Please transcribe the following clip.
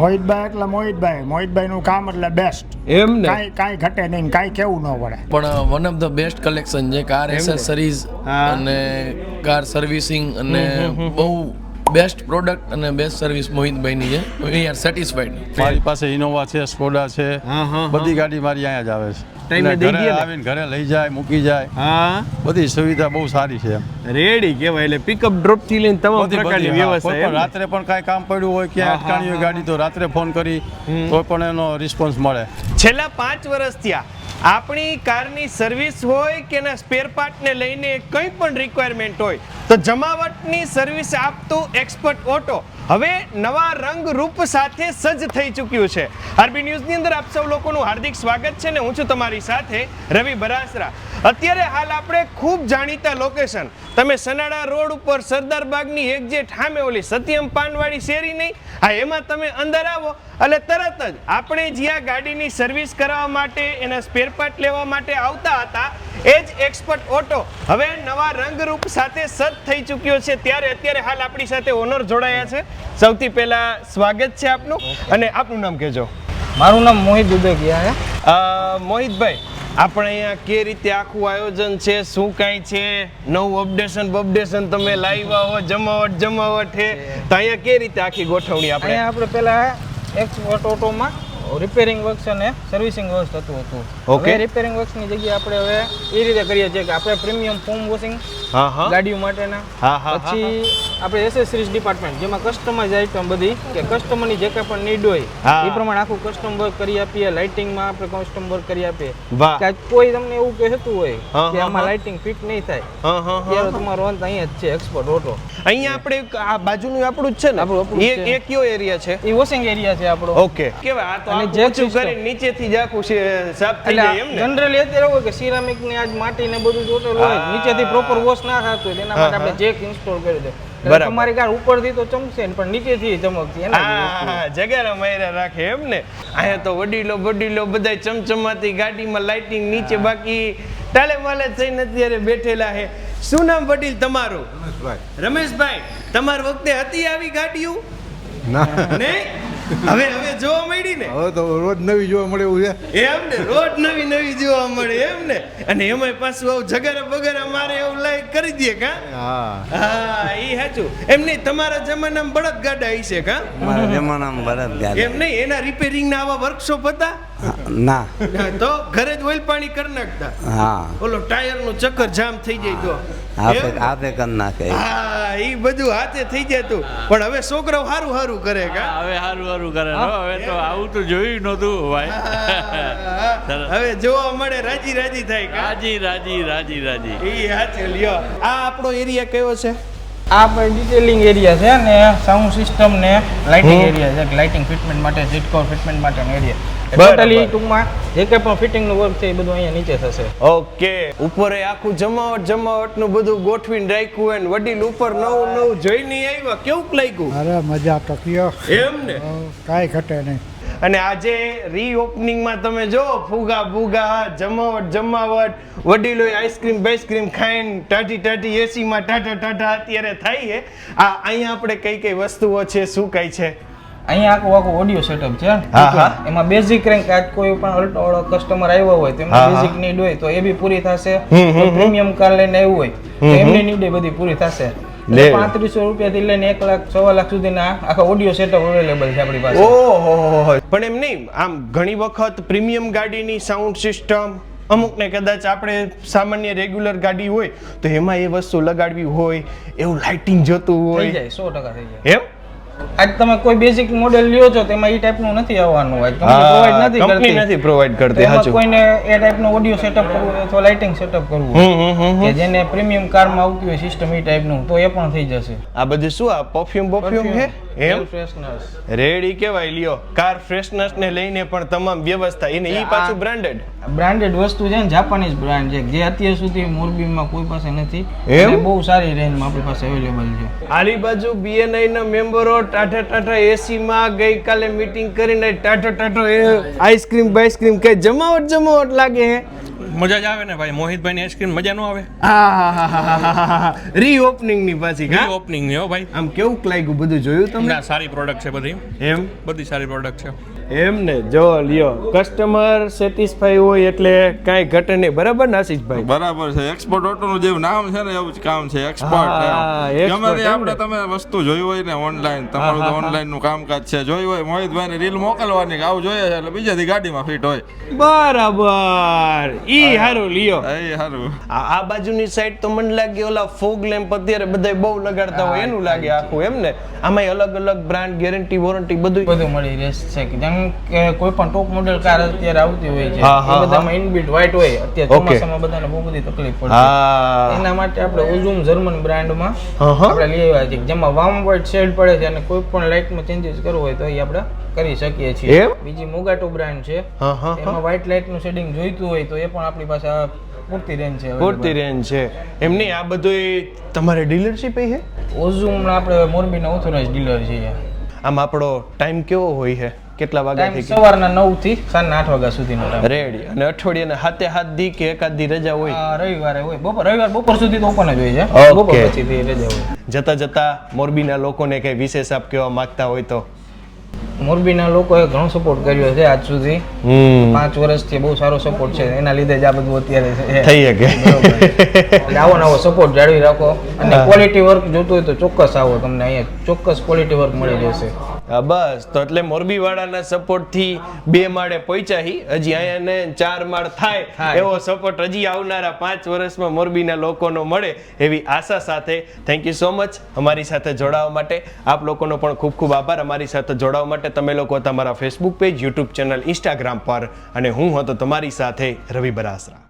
મોહિતભાઈ એટલે મોહિતભાઈ. મોહિતભાઈ નું કામ એટલે બેસ્ટ એમ ને? કાંઈ કાંઈ ઘટે નહીં કાંઈ કેવું ન પડે પણ one of the best collection છે કાર એસેસરીઝ અને કાર સર્વિસિંગ અને બહુ બેસ્ટ પ્રોડક્ટ અને બેસ્ટ સર્વિસ મોહિતભાઈની છે. વી આર સેટિસ્ફાઈડ મારી પાસે ઇનોવા છે સ્કોડા છે. હા, હા, બધી ગાડી મારી અહીંયા જ આવે છે. ટાઈમે દઈ દે આવીને ઘરે લઈ જાય મૂકી જાય. હા. બધી સુવિધા બહુ સારી છે રેડી કહેવાય એટલે પિકઅપ ડ્રોપથી લઈને તમામ પ્રકારની વ્યવસ્થા રાત્રે પણ કાંઈ કામ પડ્યું હોય હા, અટકાણી હોય ગાડી તો રાત્રે ફોન કરી તો પણ એનો રિસ્પોન્સ મળે. છેલ્લા પાંચ વર્ષ થયા આપણી કારની સર્વિસ હોય કે એના સ્પેર પાર્ટને લઈને કંઈ પણ રિક્વાયરમેન્ટ હોય તો જમાવટની સર્વિસ આપતું એક્સપર્ટ ઓટો હવે નવા રંગ રૂપ સાથે સજ્જ થઈ ચૂક્યું છે. આરબી ન્યૂઝની અંદર આપ સૌ લોકોનું હાર્દિક સ્વાગત છે ને હું છું તમારી સાથે રવિ બરાસરા. અત્યારે હાલ આપણે ખૂબ જાણીતા લોકેશન તમે સનાડા રોડ ઉપર સરદાર બાગની જે ઠામે ઓલી સત્યમ પાનવાળી શેરી નહીં? આ એમાં તમે અંદર આવો. એટલે તરત જ આપણે જ્યાં ગાડીની સર્વિસ કરાવવા માટે, એના સ્પેરપાર્ટ લેવા માટે આવતા હતા, એ જ એક્સપર્ટ ઓટો હવે નવા રંગરૂપ સાથે સજ્જ થઈ ચૂક્યો છે. ત્યારે અત્યારે હાલ આપણી સાથે ઓનર જોડાયા છે. સૌથી પહેલા સ્વાગત છે આપનું અને આપનું નામ કહેજો. મારું નામ મોહિત દુબેગિયા છે અ, મોહિતભાઈ આપણે અહીંયા કે રીતે આખું આયોજન છે શું કાંઈ છે? નવું અપડેશન બપડેશન તમે લાવ્યા હો જમાવટ જમાવટ છે. તો અહીંયા કે રીતે આખી ગોઠવણી આપણે? અહીંયા આપણે પહેલા એક્સપોર્ટ ઓટોમાં રિપેરિંગ વર્ક્સ અને સર્વિસિંગ વર્ક્સ થતું હતું. ઓકે રિપેરિંગ વર્ક્સની જગ્યાએ આપણે હવે એ રીતે કરીએ છીએ કે આપણે પ્રીમિયમ ફોમ વોશિંગ હા હા. ગાડીઓ માટેના. હા, હા, હા, પછી આપણે એસેસરીઝ ડિપાર્ટમેન્ટ જેમાં કસ્ટમાઇઝ આઇટમ બધી કે કસ્ટમરની જે કંઈ પણ નીડ હોય એ પ્રમાણે આખું કસ્ટમ વર્ક કરી આપીએ લાઇટિંગમાં આપણે કસ્ટમ વર્ક કરી આપીએ. કે કોઈ તમને એવું કહેતું હોય કે આમાં લાઇટિંગ ફિટ નહીં થાય હા હા હા ત્યારે તમારો અંત અહીંયા જ છે એક્સપોર્ટ ઓટો અહીંયા આપણે આ બાજુનું આપણું જ છે ને? આપણું, એ છે. એ કયો એરિયા છે? એ વોશિંગ એરિયા છે આપણો. ઓકે. કેવાય આ તો અને જે ઊંચું કરી નીચેથી જ આખું છે- સાફ થઈ જાય એમ ને? જનરલી અત્યારે હોય કે સિરામિક ને આજ માટી ને બધું ટોટલ હોય નીચેથી પ્રોપર વોશ ના થતું હોય તેના હા, માટે આપણે. જેક ઇન્સ્ટોલ કરી દે. તમારી કાર ઉપરથી તો ચમકશે ને પણ નીચેથી ચમકશે વસ્તુ. માયરા રાખે એમ ને. અહીંયા તો વડીલો વડીલો બધા ચમચમાતી ગાડીમાં લાઇટિંગ નીચે બાકી. ટાલે માલે થઈને અત્યારે બેઠેલા છે શું નામ વડીલ તમારું? રમેશભાઈ. તમારી વખતે હતી આવી ગાડીઓ? નહીં? હવે હવે જોવા મળી ને? હવે તો રોજ નવી જોવા મળે એવું છે. એમ ને રોજ નવી નવી જોવા મળે એમ ને? અને એમાંય પાછું આવું જગર બગર મારે એવું લાઈક કરી દે કા? હા. હા એ સાચું. એમ નહીં તમારા જમાનામાં બળદ ગાડા હશે કા? મારા જમાનામાં બળદ ગાડા. એમ નહીં એના રિપેરિંગ ના આવા વર્કશોપ હતા? ના. તો ઘરે જ ઓઇલ પાણી કરી નાખતા. હા. ઓલો ટાયરનું ચક્કર જામ થઈ જાય તો. આપે? આપે કરી નાખે. હા એ બધું હાથે થઈ જતું પણ હવે છોકરો હારું સારું કરે કા? હવે સારું સારું કરે. હો. હવે તો આવું તો જોયું નહોતું ભાઈ. હવે જોવા મળે રાજી રાજી થાય કા? રાજી રાજી રાજી રાજી. એ હાચે લ્યો. આ આપણો એરિયા કયો છે? આ પણ ડિટેલિંગ એરિયા છે ને સાઉન્ડ સિસ્ટમ ને લાઇટિંગ એરિયા છે લાઇટિંગ ફિટમેન્ટ માટે સીટ કવર ફિટમેન્ટ માટેનો એરિયા. ટોટલી ટૂંકમાં જે કંઈ પણ ફિટિંગનું વર્ક છે એ બધું અહીંયા નીચે થશે. ઓકે. ઉપર એ આખું જમાવટ જમાવટનું બધું ગોઠવીને રાખ્યું હોય વડીલ ઉપર નવું નવું જોઈને આવ્યા. કેવું લાગ્યું? અરે મજા તો કયો. એમ ને? કાંઈ ઘટે નહીં. અને આજે રીઓપનિંગમાં તમે જો ફુગા ફુગા જમાવટ જમાવટ વડીલો આઈસ્ક્રીમ બાઈસ્ક્રીમ ખાઈને ટાટી ટાટી એસીમાં ટાટા ટાટા અત્યારે થાય આ અહીંયા આપણે કઈ કઈ વસ્તુઓ છે શું કઈ છે? અહીંયા આખું આખું ઓડિયો સેટઅપ છે. એમાં બેઝિક રેન્ક આજ કોઈ પણ અલ્ટો વાળો કસ્ટમર આવ્યો હોય તો એમાં બેઝિક નીડ હોય તો એ બી પૂરી થશે. પ્રીમિયમ કાર લઈને આવ્યું હોય તો એમની નીડ બધી પૂરી થશે. લે. પાંત્રીસો રૂપિયાથી લઈને એક લાખ સવા લાખ સુધીના આખા ઓડિયો સેટઅપ અવેલેબલ છે આપણી પાસે. ઓહો પણ એમ નહીં આમ ઘણી વખત પ્રીમિયમ ગાડીની સાઉન્ડ સિસ્ટમ અમુકને કદાચ આપણે સામાન્ય રેગ્યુલર ગાડી હોય તો એમાં એ વસ્તુ લગાડવી હોય એવું લાઇટિંગ જોતું થઈ હોય. જાય સો ટકા થઈ જાય. એમ? આજ તમે કોઈ બેઝિક મોડેલ લ્યો છો તેમાં એ ટાઈપનું નથી આવવાનું આજ. પ્રોવાઈડ નથી કરતી. નથી પ્રોવાઈડ કરતી સાચું. કોઈને એ ટાઈપનો ઓડિયો સેટઅપ કરવું હોય અથવા લાઇટિંગ સેટઅપ કરવું હોય. કે જેને પ્રીમિયમ કારમાં આવતી હોય સિસ્ટમ એ ટાઈપનું તો એ પણ થઈ જશે. આ બધું શું આ પરફ્યુમ પરફ્યુમ છે? એમ? રેડી કેવાય લ્યો. કાર ફ્રેશનર્સ ને લઈને પણ તમામ વ્યવસ્થા. એને ઈ પાછું બ્રાન્ડેડ બ્રાન્ડેડ વસ્તુ છે ને જાપાનીઝ બ્રાન્ડ છે જે અત્યાર સુધી મોરબીમાં કોઈ પાસે નથી. એમ? બહુ સારી રેન્જમાં આપણી પાસે અવેલેબલ છે. આલી બાજુ બીએનઆઈ ના મેમ્બરો ટાટા ટાટા એસી માં ગઈકાલે મીટિંગ કરીને ટાટો ટાટો આઈસ્ક્રીમ બાઈસ્ક્રીમ કઈ જમાવટ જમાવટ લાગે હે? મજા જ આવે ને ભાઈ? મોહિતભાઈની આઈસ્ક્રીમ મજા ન આવે? રીઓપનિંગની પાછી રીઓપનિંગ ઓપનિંગની હો ભાઈ. આમ કેવું લાગ્યું બધું જોયું તમને? સારી પ્રોડક્ટ છે બધી. એમ? બધી સારી પ્રોડક્ટ છે. એમ ને જો લ્યો કસ્ટમર સેટિસ્ફાઈ હોય એટલે કાંઈ ઘટે નહીં. બરાબર ને આશીષભાઈ? બરાબર છે. એક્સપોર્ટ ઓટો નું જેવું નામ છે ને એવું જ કામ છે. એક્સપોર્ટ. ગમે આપણે તમે વસ્તુ જોઈ હોય ને ઓનલાઈન તમારું તો ઓનલાઈનનું કામકાજ છે. જોઈ હોય મોહિતભાઈ ને રીલ મોકલવાની કે આવું જોઈએ છે એટલે બીજાથી ગાડીમાં ફિટ હોય. બરાબર. ઈ હારું લ્યો. એ સારું આ આ બાજુની સાઈડ તો મને લાગે ઓલા ફોગ લેમ્પ અત્યારે બધા બહુ લગાડતા હોય એનું લાગે આખું એમ ને? આમાં અલગ અલગ બ્રાન્ડ ગેરંટી વોરંટી બધું બધું મળી રહેશે કે કોઈ પણ ટોપ મોડેલ કાર અત્યારે આવતી હોય છે એ બધામાં ઇનબિલ્ટ વ્હાઇટ હોય. અત્યારે ચોમાસામાં બધાને બહુ બધી તકલીફ પડે એના માટે આપણે ઉઝુમ જર્મન બ્રાન્ડમાં. આપણે લઈ આવ્યા છીએ. જેમાં વામ વ્હાઇટ શેડ પડે છે અને કોઈ પણ લાઇટમાં ચેન્જીસ કરવો હોય તો એ આપણે કરી શકીએ છીએ? બીજી મોગાટો બ્રાન્ડ છે. એમાં વ્હાઇટ લાઇટનું શેડિંગ જોઈતું હોય તો એ પણ આપણી પાસે પૂરતી રેન્જ છે પૂરતી રેન્જ છે. એમ નહીં આ બધું તમારે ડીલરશીપ છે? ઓઝુમ આપણે મોરબીના ઓથોરાઇઝ ડીલર છીએ. આમ આપણો ટાઈમ કેવો હોય છે? કેટલા વાગ્યા થી સવારના નવથી સાંજના આઠ વાગ્યા સુધીનો ટાઈમ રેડી. અને અઠવાડિયાના હાથે હાથ દી કે એકાદ દી રજા હોય? રવિવારે હોય. બપોર રવિવાર બપોર સુધી તો ઓપન જ હોય છે. બપોર પછીથી રજા હોય. જતા જતા મોરબીના લોકોને કઈ વિશેષ આપ કહેવા માંગતા હોય તો? મોરબીના લોકોએ ઘણો સપોર્ટ કર્યો છે આજ સુધી. હમ. પાંચ વર્ષથી બહુ સારો સપોર્ટ છે. એના લીધે જ આ બધું અત્યારે થઈ શકે. આવો નવો સપોર્ટ જાળવી રાખો. અને ક્વોલિટી વર્ક જોતું હોય તો ચોક્કસ આવો તમને અહીંયા. ચોક્કસ ક્વોલિટી વર્ક મળી જશે બસ. તો એટલે મોરબી વાળાના સપોર્ટથી બે માળે પહોંચ્યા હી. હજી અહીંયા ને ચાર માળ થાય થાય. એવો સપોર્ટ હજી આવનારા પાંચ વર્ષમાં મોરબીના લોકોનો મળે એવી આશા સાથે. થેન્ક યુ સો મચ અમારી સાથે જોડાવા માટે આપ લોકોનો પણ ખૂબ ખૂબ આભાર. અમારી સાથે જોડાવા માટે તમે લોકો તમારા Facebook page YouTube channel Instagram પર. અને હું હતો તમારી સાથે રવિ બરાસરા.